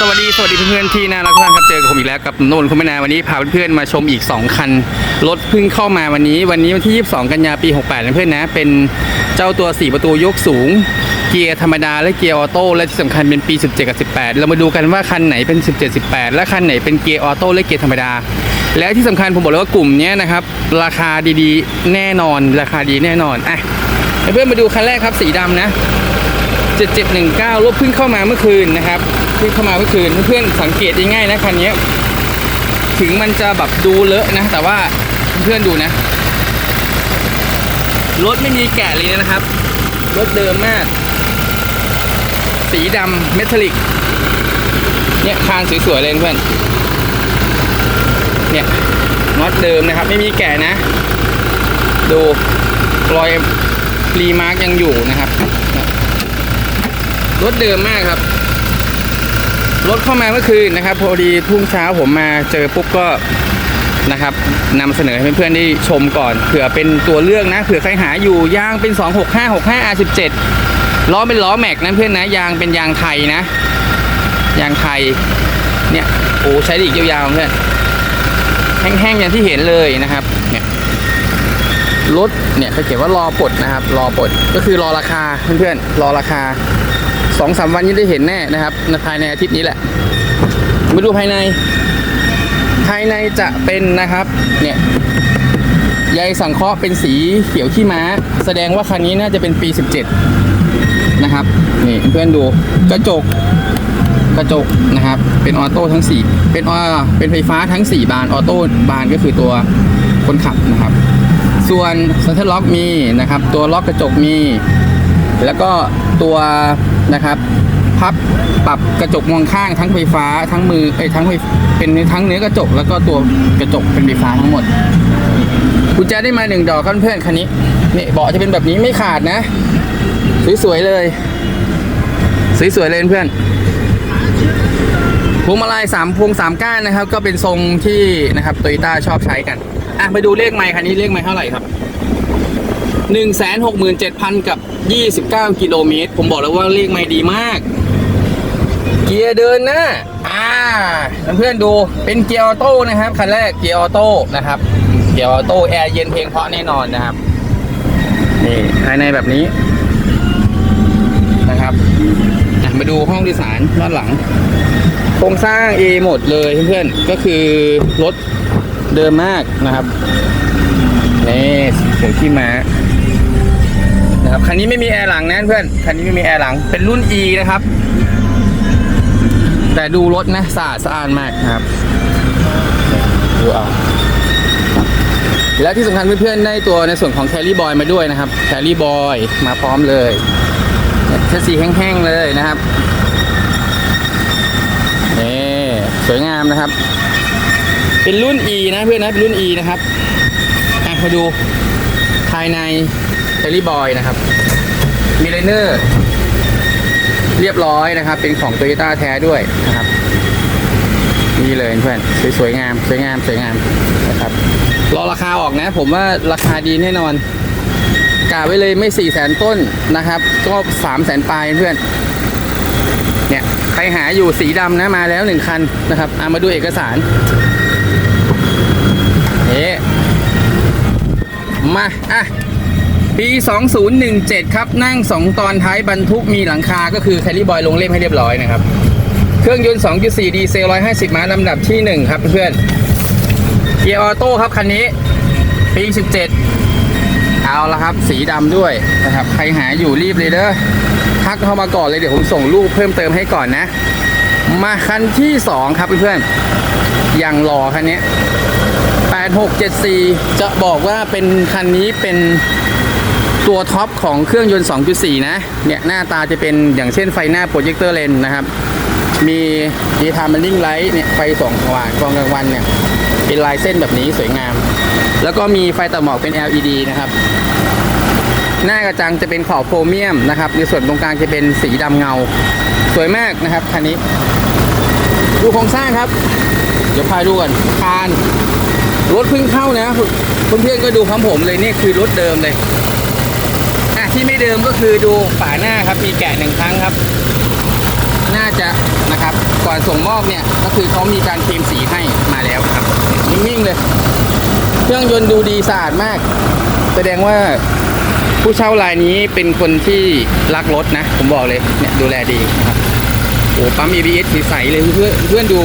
สวัสดีสวัสดีเพื่อนๆที่น่ารักทุกท่านครับเจอกับผมอีกแล้วกับโนนคุณแม่นาวันนี้พาเพื่อนๆมาชมอีก 2 คันรถเพิ่งเข้ามาวันนี้วันนี้วันที่ 22 กันยาปี 68นะเพื่อนนะ เป็นเจ้าตัว 4 ประตูยกสูง เกียร์ธรรมดาและเกียร์ออโต้และที่สำคัญเป็นปี 17 กับ 18 เรามาดูกันว่าคันไหนเป็น 17 18 และคันไหนเป็นเกียร์ออโต้และเกียร์ธรรมดา และที่สำคัญผมบอกเลยว่ากลุ่มเนี้ยนะครับราคาดีๆ แน่นอนราคาดีแน่นอนอะเพื่อนๆมาดูคันแรกครับสีดำนะ 7719รถเพิ่งเข้ามาเมื่อคืนนะครับ เพิ่งเข้ามาเมื่อคืนเพื่อนสังเกตง่ายๆนะคันนี้ถึงมันจะแบบดูเลอะนะ แต่ว่าเพื่อนดูนะรถไม่มีแกะเลยนะครับรถเดิมมาก สีดำเมทัลลิก เนี่ยคานสวยๆเลยเพื่อน เนี่ยน็อตเดิมนะครับ ไม่มีแกะนะ ดูรอยรีมาร์กยังอยู่นะครับรถเดิมมากครับ รถเข้ามาเมื่อคืนนะครับ พอดีทุ่งเช้าผมมาเจอปุ๊บก็นะครับนำเสนอให้เพื่อนๆได้ชมก่อนเผื่อเป็นตัวเลือกนะเผื่อใครหาอยู่ยางเป็น 265 65 R17 ล้อเป็นล้อแม็กนะเพื่อนนะยางเป็นยางไทยนะ ยางไทยเนี่ยโอ้ใช้ได้อีกยาวๆเพื่อนแห้งๆอย่างที่เห็นเลยนะครับเนี่ยรถเนี่ยเขาเขียนว่ารอปลดนะครับ รอปลดก็คือรอราคาเพื่อนๆรอราคา สองสามวันนี้ได้เห็นแน่นะครับในภายในอาทิตย์นี้แหละมาดูภายใน ภายในจะเป็นนะครับ เนี่ยใยสังเคราะห์เป็นสีเขียวขี้ม้า แสดงว่าคันนี้น่าจะเป็นปี 17 นะครับ นี่เพื่อนดูกระจกกระจกนะครับ เป็นออโต้ทั้ง 4 เป็นออเป็นไฟฟ้าทั้ง 4 บานออโต้บานก็คือตัวคนขับนะครับ ส่วนซันเทอร์ล็อกมีนะครับ ตัวล็อกกระจกมี แล้วก็ตัวนะครับพับปรับกระจกมองข้างทั้งไฟฟ้าทั้งมือเอ้ทั้งไฟเป็นทั้งเนื้อกระจก แล้วก็ตัวกระจกเป็นไฟฟ้าทั้งหมดกุญแจได้มาหนึ่งดอกครับเพื่อนคันนี้นี่เบาะจะเป็นแบบนี้ไม่ขาดนะ สวยๆเลย สวยๆเลยเพื่อนพวงมาลัยสามพวงสามก้านนะครับ ก็เป็นทรงที่นะครับโตโยต้าชอบใช้กันอะไปดูเลขไมค์คันนี้เลขไมค์เท่าไหร่ครับ 167,000 กับ 29 กิโลเมตร ผมบอกแล้วว่าเลขไม่ดีมาก เกียร์เดินหนะอ่าเพื่อนๆดูเป็นเกียร์ออโต้นะครับคันแรกเกียร์ออโต้นะครับ เกียร์ออโต้แอร์เย็นเพลงเพราะแน่นอนนะครับนี่ภายในแบบนี้นะครับมาดูห้องโดยสารด้านหลังโครงสร้าง A หมดเลยเพื่อนๆก็คือรถเดิมมากนะครับนี่เสียงขี้ม้า นะครับคันนี้ไม่มีแอร์หลังนะเพื่อนคันนี้ไม่มีแอร์หลังเป็นรุ่น E นะครับ แต่ดูรถนะสะอาดสะอาดมากครับดูเอาแล้วที่สำคัญเพื่อนๆได้ตัวในส่วนของแคลรี่บอยมาด้วยนะครับแคลรี่บอยมาพร้อมเลยเชสซีแห้งๆเลยนะครับนี่สวยงามนะครับ เป็นรุ่น E นะเพื่อนนะเป็นรุ่น E นะครับมาดูภายใน เทลลี่บอยนะครับ มีไลเนอร์เรียบร้อยนะครับ เป็นของโตโยต้าแท้ด้วยนะครับ นี่เลยเพื่อนสวยๆงามสวยงามสวยงามนะครับ รอราคาออกนะ ผมว่าราคาดีแน่นอนกะไว้เลยไม่4ี่แสนต้นนะครับ ก็3ามแสนปลายเพื่อน เนี่ยใครหาอยู่สีดำนะมาแล้วหนึ่งคันนะครับเอามาดูเอกสารเอ๊มา อะ ปี 2017 ครับ นั่ง 2 ตอนท้ายบรรทุกมีหลังคาก็คือแคลรี่บอยลงเล่มให้เรียบร้อยนะครับ เครื่องยนต์ 2.4 ดีเซล 150 ม้าลำดับที่ 1 ครับเพื่อนเกียร์ออโต้ครับคันนี้ ปี 17 เอาละครับ สีดำด้วยนะครับ ใครหาอยู่รีบเลยเด้อทักเข้ามาก่อนเลยเดี๋ยวผมส่งรูปเพิ่มเติมให้ก่อนนะ มาคันที่ 2 ครับเพื่อนๆอย่างหล่อคันนี้8674 จะบอกว่าเป็นคันนี้เป็น ตัวท็อปของเครื่องยนต์ 2.4 นะ เนี่ยหน้าตาจะเป็นอย่างเช่นไฟหน้าโปรเจคเตอร์เลนนะครับ มีดีทามันลิงไลท์เนี่ยไฟสองสว่างตอนกลางวันเนี่ยเป็นลายเส้นแบบนี้สวยงาม แล้วก็มีไฟตัดหมอกเป็น LED นะครับ หน้ากระจังจะเป็นขอบโครเมียมนะครับในส่วนตรงกลางจะเป็นสีดำเงา สวยมากนะครับคันนี้ ดูโครงสร้างครับ เดี๋ยวพาดูก่อนคานรถเพิ่งเข้านะเพื่อนๆก็ดูพร้อมผมเลยนี่คือรถเดิมเลย ที่ไม่เดิมก็คือดูฝาหน้าครับ มีแกะหนึ่งครั้งครับ น่าจะนะครับ ก่อนส่งมอบเนี่ยก็คือเขามีการเคลมสีให้มาแล้วครับ นิ่งๆเลย เครื่องยนต์ดูดีสะอาดมาก แสดงว่าผู้เช่ารายนี้เป็นคนที่รักรถนะ ผมบอกเลยเนี่ยดูแลดีนะครับโอ้ปั๊ม ABS สีใสเลยเพื่อนเพื่อนดู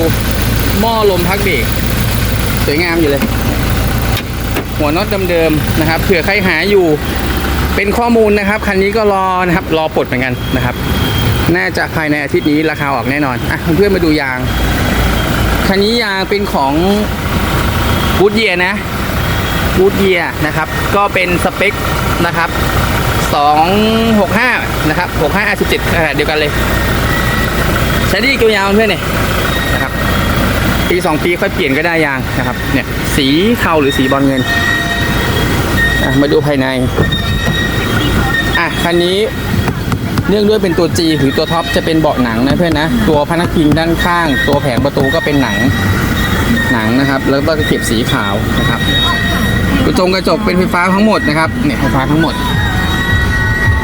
หม้อลมพักเบรกสวยงามอยู่เลย หัวน็อตเดิมๆนะครับเผื่อใครหาอยู่ เป็นข้อมูลนะครับ คันนี้ก็รอนะครับรอปลดเหมือนกันนะครับ น่าจะภายในอาทิตย์นี้ราคาออกแน่นอนอะเพื่อนมาดูยาง คันนี้ยางเป็นของกูดเยียนะกูดเยียนะครับ ก็เป็นสเปคนะครับ265นะครับ65 17 ขนาดเดียวกันเลย ใช้ไดีเกี่ยวยาวเพื่อนเนี่ยนะครับปีสองปีค่อยเปลี่ยนก็ได้ยางนะครับเนี่ยสีเทาหรือสีบอลเงินอะมาดูภายใน คันนี้เนื่องด้วยเป็นตัว G หรือตัวท็อปจะเป็นเบาะหนังนะเพื่อนนะ ตัวพนักพิงด้านข้าง ตัวแผงประตูก็เป็นหนังหนังนะครับ แล้วก็จะเก็บสีขาวนะครับกระจงกระจกเป็นไฟฟ้าทั้งหมดนะครับเนี่ยไฟฟ้าทั้งหมด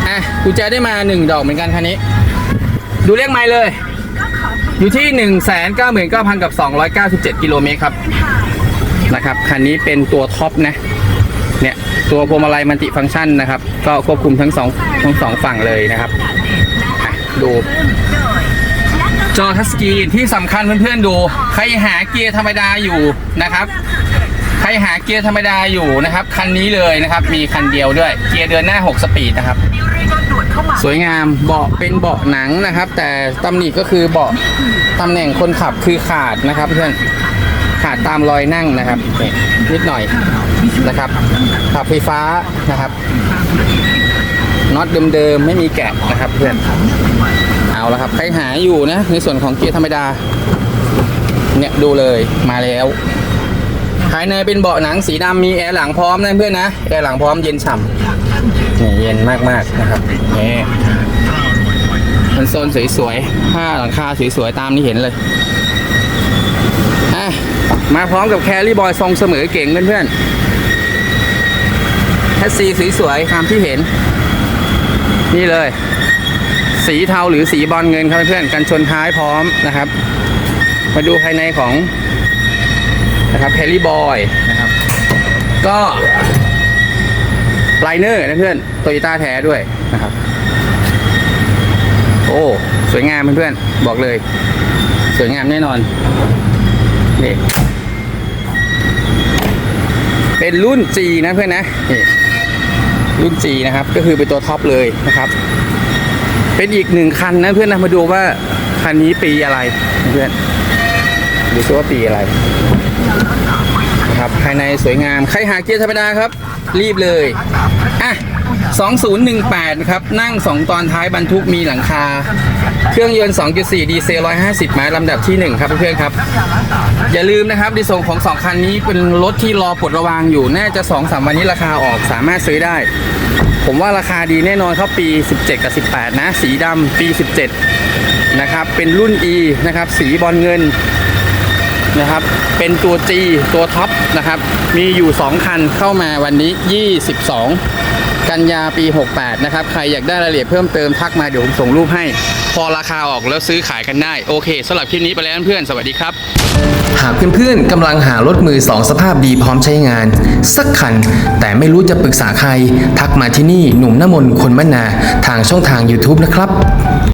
อะกุญแจได้มาหนึ่งดอกเหมือนกันคันนี้ ดูเลขไม้เลย อยู่ที่ 1 9 9 9 0 0กับ 297 กิโลเมตรครับนะครับคันนี้เป็นตัวท็อปนะ เนี่ยตัวพวงมาลัยมัลติฟังก์ชันนะครับ ก็ควบคุมทั้งสองทั้งสองฝั่งเลยนะครับดูจอทัชสกรีนที่สำคัญเพื่อนๆดู ใครหาเกียร์ธรรมดาอยู่นะครับ ใครหาเกียร์ธรรมดาอยู่นะครับ คันนี้เลยนะครับ มีคันเดียวด้วย เกียร์เดินหน้า 6 สปีดนะครับ สวยงามเบาะเป็นเบาะหนังนะครับ แต่ตำหนิก็คือเบาะตำแหน่งคนขับคือขาดนะครับเพื่อน ขาดตามรอยนั่งนะครับนิดหน่อยนะครับขับไฟฟ้านะครับน็อตเดิมๆไม่มีแกะนะครับเพื่อนเอาละครับใครหาอยู่นะในส่วนของเกียร์ธรรมดาเนี่ยดูเลยมาแล้วภายในเป็นเบาะหนังสีดำมีแอร์หลังพร้อมนะเพื่อนนะแอร์หลังพร้อมเย็นฉ่ำนี่เย็นมากๆนะครับนี่มันโซนสวยๆผ้าหลังคาสวยๆตามที่เห็นเลย มาพร้อมกับแครี่บอยทรงเสมอเก่งเพื่อนๆแคสซีสวยๆตามที่เห็น นี่เลย สีเทาหรือสีบอลเงินครับเพื่อนๆกันชนท้ายพร้อมนะครับ มาดูภายในของนะครับแครี่บอยนะครับ ก็ไลเนอร์นะเพื่อนโตโยต้าแท้ด้วยนะครับ โอ้สวยงามเพื่อนๆบอกเลย สวยงามแน่นอนนี่ เป็นรุ่น G นะเพื่อนนะนี่รุ่น G นะครับ ก็คือเป็นตัวท็อปเลยนะครับ เป็นอีกหนึ่งคันนะเพื่อนนะมาดูว่าคันนี้ปีอะไรเพื่อนดูซิว่าปีอะไรนะครับภายในสวยงามใครหาเกียร์ธรรมดาครับ รีบเลยอะ 2018ครับ นั่ง 2 ตอนท้ายบรรทุกมีหลังคา เครื่องยนต์ 2.4 ดีเซล 150 ม้าลำดับที่ 1 ครับเพื่อนๆครับ อย่าลืมนะครับในส่วนของ 2 คันนี้เป็นรถที่รอปลดระวางอยู่ น่าจะ 2-3 วันนี้ราคาออกสามารถซื้อได้ ผมว่าราคาดีแน่นอนครับปี 17 กับ 18 นะ สีดำปี 17 นะครับ เป็นรุ่น E นะครับ สีบอลเงินนะครับ เป็นตัว G ตัวท็อปนะครับ มีอยู่ 2 คันเข้ามาวันนี้ 22 กันยาปี 68 นะครับ ใครอยากได้รายละเอียดเพิ่มเติมทักมาเดี๋ยวผมส่งรูปให้ พอราคาออกแล้วซื้อขายกันได้ โอเคสำหรับคลิปนี้ไปแล้วเพื่อน สวัสดีครับ หากเพื่อนๆกำลังหารถมือสองสภาพดีพร้อมใช้งาน สักคัน แต่ไม่รู้จะปรึกษาใคร ทักมาที่นี่หนุ่มน้ำมนคนมนาทางช่องทาง YouTube นะครับ